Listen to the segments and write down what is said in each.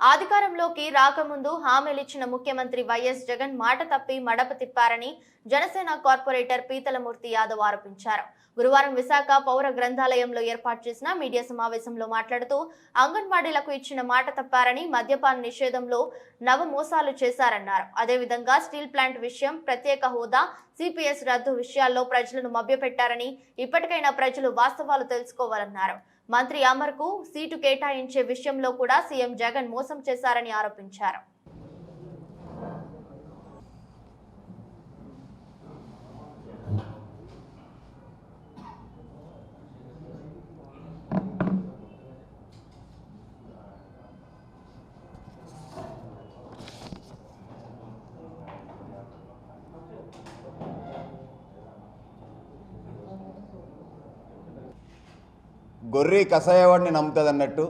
అధికారంలోకి రాకముందు హామీలిచ్చిన ముఖ్యమంత్రి వైఎస్ జగన్ మాట తప్పి మడప తిప్పారని జనసేన కార్పొరేటర్ పీతలమూర్తి యాదవ్ ఆరోపించారు. గురువారం విశాఖ పౌర గ్రంథాలయంలో ఏర్పాటు చేసిన మీడియా సమావేశంలో మాట్లాడుతూ అంగన్వాడీలకు ఇచ్చిన మాట తప్పారని మద్యపాన నిషేధంలో నవ మోసాలు చేశారన్నారు. అదేవిధంగా స్టీల్ ప్లాంట్ విషయం ప్రత్యేక హోదా సిపిఎస్ రద్దు విషయాల్లో ప్రజలను మభ్యపెట్టారని ఇప్పటికైనా ప్రజలు వాస్తవాలు తెలుసుకోవాలన్నారు. మంత్రి అమర్కు సీటు కేటాయించే విషయంలో కూడా సీఎం జగన్ మోసం చేశారని ఆరోపించారు. గొర్రె కషాయవాడిని నమ్ముతుంది అన్నట్టు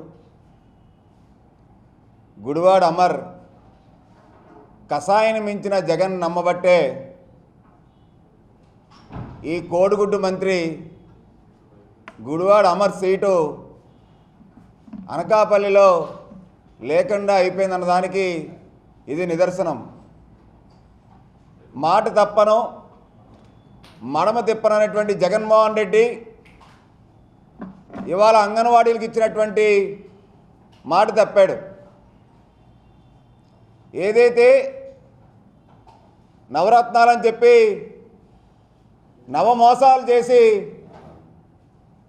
గుడివాడ అమర్ కషాయాన్ని మించిన జగన్ నమ్మబట్టే ఈ కోడిగుడ్డు మంత్రి గుడివాడ అమర్ సీటు అనకాపల్లిలో లేకుండా అయిపోయిందన్న దానికి ఇది నిదర్శనం. మాట తప్పను మడమ తిప్పననేటువంటి జగన్మోహన్ రెడ్డి ఇవాళ అంగన్వాడీలకు ఇచ్చినటువంటి మాట తప్పాడు. ఏదైతే నవరత్నాలని చెప్పి నవమోసాలు చేసి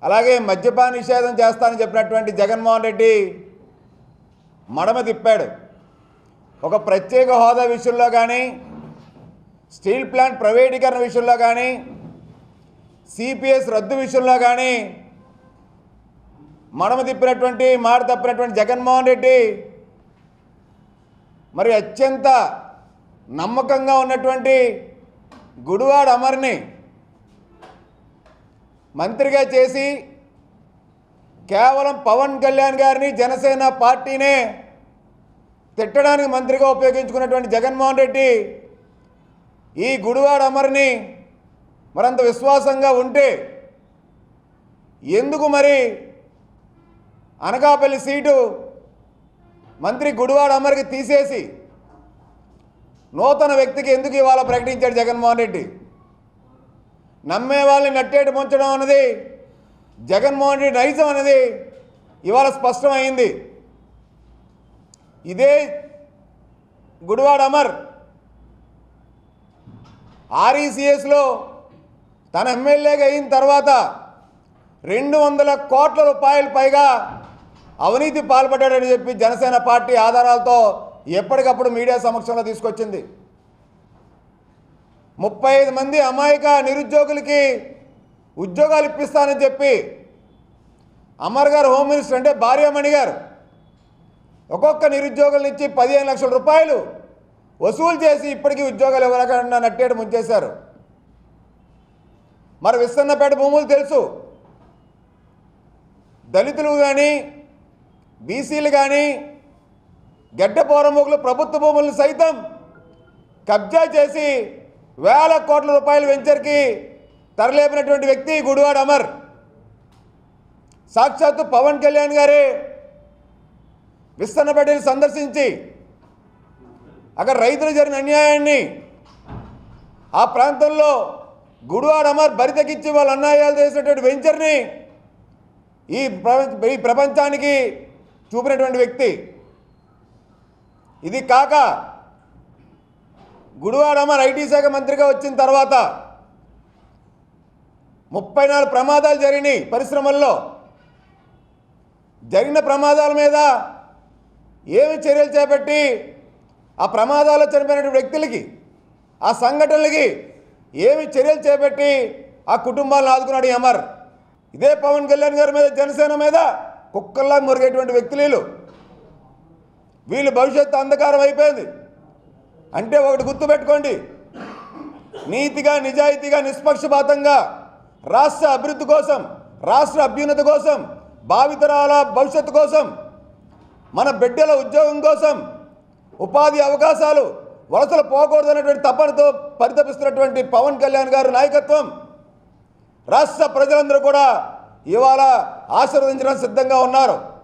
అలాగే మద్యపాన నిషేధం చేస్తానని చెప్పినటువంటి జగన్మోహన్ రెడ్డి మడమ తిప్పాడు. ఒక ప్రత్యేక హోదా విషయంలో కానీ స్టీల్ ప్లాంట్ ప్రైవేటీకరణ విషయంలో కానీ సిపిఎస్ రద్దు విషయంలో కానీ మడమ తిప్పినటువంటి మాట తప్పినటువంటి జగన్మోహన్ రెడ్డి మరి అత్యంత నమ్మకంగా ఉన్నటువంటి గుడివాడ అమర్ని మంత్రిగా చేసి కేవలం పవన్ కళ్యాణ్ గారిని జనసేన పార్టీనే తిట్టడానికి మంత్రిగా ఉపయోగించుకున్నటువంటి జగన్మోహన్ రెడ్డి ఈ గుడివాడ అమర్ని మరంత విశ్వాసంగా ఉంటే ఎందుకు మరి అనకాపల్లి సీటు మంత్రి గుడివాడ అమర్కి తీసేసి నూతన వ్యక్తికి ఎందుకు ఇవాళ ప్రకటించాడు జగన్మోహన్ రెడ్డి? నమ్మే వాళ్ళని నట్టేటి ముంచడం అన్నది జగన్మోహన్ రెడ్డి నైజం అనేది ఇవాళ స్పష్టమైంది. ఇదే గుడివాడ అమర్ ఆర్ఈసిఎస్లో తన ఎమ్మెల్యేగా అయిన తర్వాత రెండు వందల కోట్ల రూపాయలు పైగా అవినీతి పాల్పడ్డాడని చెప్పి జనసేన పార్టీ ఆధారాలతో ఎప్పటికప్పుడు మీడియా సమక్షంలో తీసుకొచ్చింది. ముప్పై ఐదు మంది అమాయక నిరుద్యోగులకి ఉద్యోగాలు ఇప్పిస్తానని చెప్పి అమర్ గారు హోమ్ మినిస్టర్ అంటే భార్యామణి గారు ఒక్కొక్క నిరుద్యోగుల నుంచి పదిహేను లక్షల రూపాయలు వసూలు చేసి ఇప్పటికీ ఉద్యోగాలు ఇవ్వకుండా నట్టేట ముంచేశారు. మరి విస్తన్నపేట భూములు తెలుసు. దళితులు కానీ బీసీలు కానీ గడ్డ పౌరముఖులు ప్రభుత్వ భూములను సైతం కబ్జా చేసి వేల కోట్ల రూపాయల వెంచర్కి తరలేపినటువంటి వ్యక్తి గుడివాడ అమర్. సాక్షాత్తు పవన్ కళ్యాణ్ గారే విస్తన్నపేటని సందర్శించి అక్కడ రైతులు జరిగిన అన్యాయాన్ని ఆ ప్రాంతంలో గుడివాడ అమర్ బరితెకిచ్చి వాళ్ళు అన్యాయాలు చేసినటువంటి వెంచర్ని ఈ ప్రపంచ ఈ ప్రపంచానికి చూపినటువంటి వ్యక్తి. ఇది కాక గుడివాడ అమర్ ఐటీ శాఖ మంత్రిగా వచ్చిన తర్వాత ముప్పై నాలుగు ప్రమాదాలు జరిగినాయి పరిశ్రమల్లో. జరిగిన ప్రమాదాల మీద ఏమి చర్యలు చేపట్టి ఆ ప్రమాదాల్లో చనిపోయిన వ్యక్తులకి ఆ సంఘటనలకి ఏమి చర్యలు చేపట్టి ఆ కుటుంబాలను ఆదుకున్నాడు అమర్. ఇదే పవన్ కళ్యాణ్ గారి మీద జనసేన మీద కుక్కల్లా మురిగేటువంటి వ్యక్తులు వీళ్ళు. వీళ్ళు భవిష్యత్తు అంధకారం అయిపోయింది. అంటే ఒకటి గుర్తుపెట్టుకోండి. నీతిగా నిజాయితీగా నిష్పక్షపాతంగా రాష్ట్ర అభివృద్ధి కోసం రాష్ట్ర అభ్యున్నతి కోసం భావితరాల భవిష్యత్తు కోసం మన బిడ్డల ఉద్యోగం కోసం ఉపాధి అవకాశాలు వలసలు పోకూడదనేటువంటి తపనతో పరితపిస్తున్నటువంటి పవన్ కళ్యాణ్ గారి నాయకత్వం రాష్ట్ర ప్రజలందరూ కూడా ఇవాళ ఆశీర్వదించడానికి సిద్ధంగా ఉన్నారు.